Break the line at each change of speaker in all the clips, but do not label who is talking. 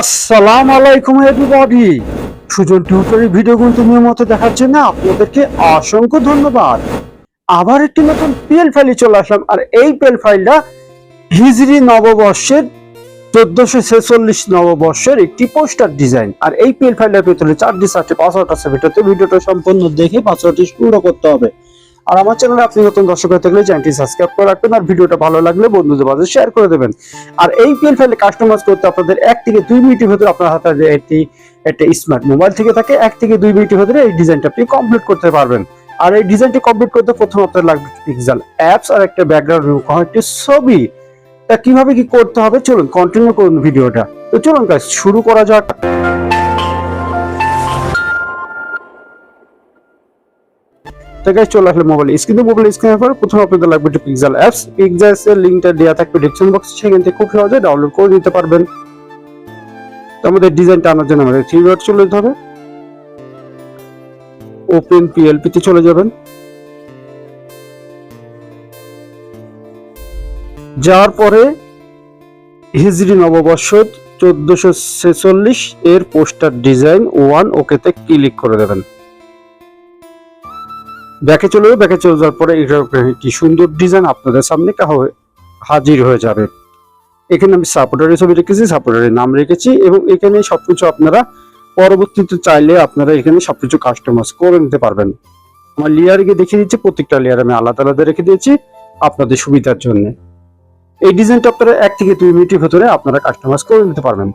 আসসালাম আলাইকুম everybody Sujan টিউটরের video তুমি নিয়মিত দেখার জন্য আপনাদেরকে অসংখ্য ধন্যবাদ। আবার একটি নতুন পিএল ফাইলে চলে আসলাম, আর এই পিএল ফাইলটা হিজরি নববর্ষের চোদ্দশো ছেচল্লিশ নববর্ষের একটি পোস্টার ডিজাইন আর এই পিএল ফাইলটার ভেতরে চারটি চারটি পাসওয়ার্ড আছে ভিডিওতে ভিডিওটা সম্পূর্ণ দেখে পাসওয়ার্ডটি পূর্ণ করতে হবে। আর আমার চ্যানেলে আপনি নতুন দর্শক হয়ে থাকলে চ্যানেলটি সাবস্ক্রাইব করে রাখবেন আর ভিডিওটা ভালো লাগলে বন্ধুদের মাঝে শেয়ার করে দেবেন। আর এই পিএল ফাইলে কাস্টমাইজ করতে আপনাদের এক থেকে দুই মিনিটের ভিতরে আপনার হাতে একটি, একটা স্মার্ট মোবাইল থেকে থাকে, এক থেকে দুই মিনিটের ভিতরে এই ডিজাইনটা আপনি কমপ্লিট করতে পারবেন। আর এই ডিজাইনটি কমপ্লিট করতে প্রথম আপনার লাগবে পিক্সেল অ্যাপস আর একটা ব্যাকগ্রাউন্ড একটি ছবি। তা কীভাবে কি করতে হবে? চলুন কন্টিনিউ করুন ভিডিওটা। তো চলুন কাজ শুরু করা যাক। তো গাইস চলে আসলে মোবাইল স্ক্রিনে মোবাইল স্ক্রিনের পর প্রথমে আপনাদের লাগবে একটা পিক্সেল অ্যাপস পিক্সেলস এর লিংকটা দেওয়া থাকবে ডেসক্রিপশন বক্সে সেখান থেকে খুব সহজে ডাউনলোড করে নিতে পারবেন। তো আমাদের ডিজাইনটা আনার জন্য আমাদের থ্রি ডট চলে যেতে হবে। ওপেন পিএলপি তে চলে যাবেন। যাওয়ার পরে হিজরি নববর্ষ চোদ্দশো ছেচল্লিশ এর পোস্টার ডিজাইন ওয়ান ওকেতে ক্লিক করে দেবেন। ব্যাকে চলে যাবে, ব্যাকে চলে যাওয়ার পরে একটি সুন্দর ডিজাইন আপনাদের সামনে হাজির হয়ে যাবে। এখানে আমি সাপোর্টারের ছবি রেখেছি সাপোর্টারের নাম রেখেছি এবং এখানে সবকিছু আপনারা পরবর্তীতে চাইলে আপনারা এখানে সবকিছু কাস্টমাইজ করে নিতে পারবেন। আমার লেয়ারকে দেখিয়ে দিচ্ছি, প্রত্যেকটা লেয়ার আমি আলাদা আলাদা রেখে দিয়েছি আপনাদের সুবিধার জন্য। এই ডিজাইনটা আপনারা এক থেকে দুই মিনিটের ভেতরে আপনারা কাস্টমাইজ করে নিতে পারবেন।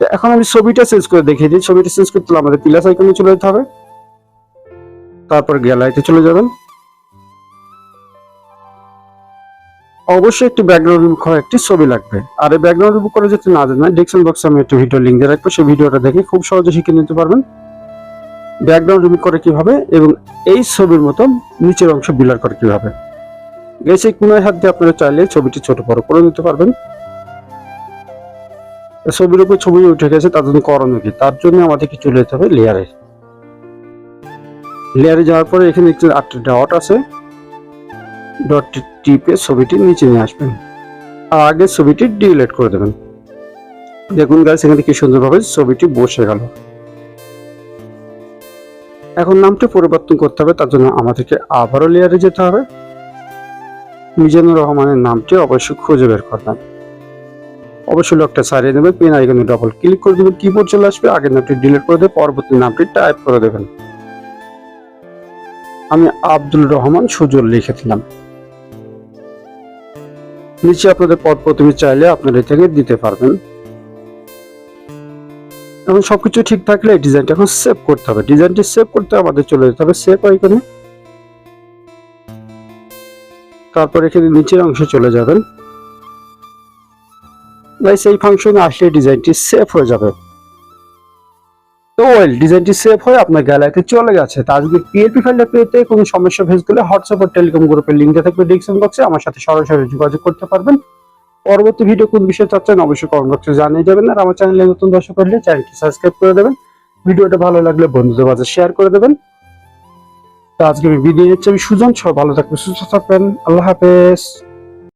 এখন আমি ছবিটা চেঞ্জ করে দেখিয়ে দিই। ছবিটা চেঞ্জ করতে হলে আমাদের প্লাস আইকনে চলে যেতে হবে। তারপর গ্যালারিতে চলে যাবেন। অবশ্যই একটি ব্যাকগ্রাউন্ড রিমুভ করা একটি ছবি লাগবে। আর এই ব্যাকগ্রাউন্ড রিমুভ করে যদি না জানেন ডিসক্রিপশন বক্সে আমি একটি ভিডিও লিঙ্ক দিয়ে রাখব। সেই ভিডিওটা দেখে খুব সহজে শিখে নিতে পারবেন। ব্যাকগ্রাউন্ড রিমুভ করে কীভাবে এবং এই ছবির মতো নিচের অংশ বিলার করে কীভাবে। গেছে কোনায় হাত দিয়ে আপনারা চাইলে ছবিটি ছোট বড় করে নিতে পারবেন। ছবির উপর ছবি উঠে গেছে, তার জন্য করণীয় কি? তার জন্য আমাদেরকে চলে যেতে হবে লেয়ারে লেয়ারে যাওয়ার পরে এখানে একটি আটটা ডট আছে। ডট টিপে ছবিটি নিচে নিয়ে আসবেন। আর আগে ছবিটি ডিলেট করে দেবেন। দেখুন গাছ এখানে কি সুন্দরভাবে ছবিটি বসে গেল। এখন নামটি পরিবর্তন করতে হবে, তার জন্য আমাদেরকে আবারও লেয়ারে যেতে হবে। মিজানুর রহমানের নামটি অবশ্যই খুঁজে বের করবেন। অবশ্যই লকটা সারিয়ে দেবেন পেন আইকনে ডবল ক্লিক করে দেবেন কিবোর্ড চলে আসবে, আগের নামটি ডিলিট করে দেবে পরবর্তী নামটি টাইপ করে দেবেন। আমি আব্দুল রহমান সুজল লিখে দিলাম। নিচে আপনাদের পদ প্রথমে চাইলে আপনারা থেকে দিতে পারবেন। এখন সবকিছু ঠিক থাকলে এই ডিজাইনটা এখন সেভ করতে হবে। ডিজাইনটি সেভ করতে আমাদের চলে যেতে হবে সেভ আইকনে তারপর এখানে নিচের অংশে চলে যাবেন। এই ফাংশনে আসলে ডিজাইনটি সেভ হয়ে যাবে। তো ওয়েল ডিজাইনটি সেভ হয়ে আপনার গ্যালারিতে চলে গেছে। তার যদি পিএলপি ফাইলটা পেতে কোনো সমস্যা ফেস করলে হোয়াটসঅ্যাপ আর টেলিকম গ্রুপের লিঙ্কটা থাকবে ডিসক্রিপশন বক্সে আমার সাথে সরাসরি যোগাযোগ করতে পারবেন। পরবর্তী ভিডিও কোন বিষয়ে চাচ্ছেন অবশ্যই কমেন্ট বক্সে জানিয়ে যাবেন। আর আমার চ্যানেলে নতুন দর্শক হলে চ্যানেলটি সাবস্ক্রাইব করে দেবেন। ভিডিওটা ভালো লাগলে বন্ধুদের মাঝে শেয়ার করে দেবেন। তো আজকে আমি ভিডিও নিচ্ছি। আমি সুজন সব ভালো থাকবেন, সুস্থ থাকবেন। আল্লাহ হাফেজ।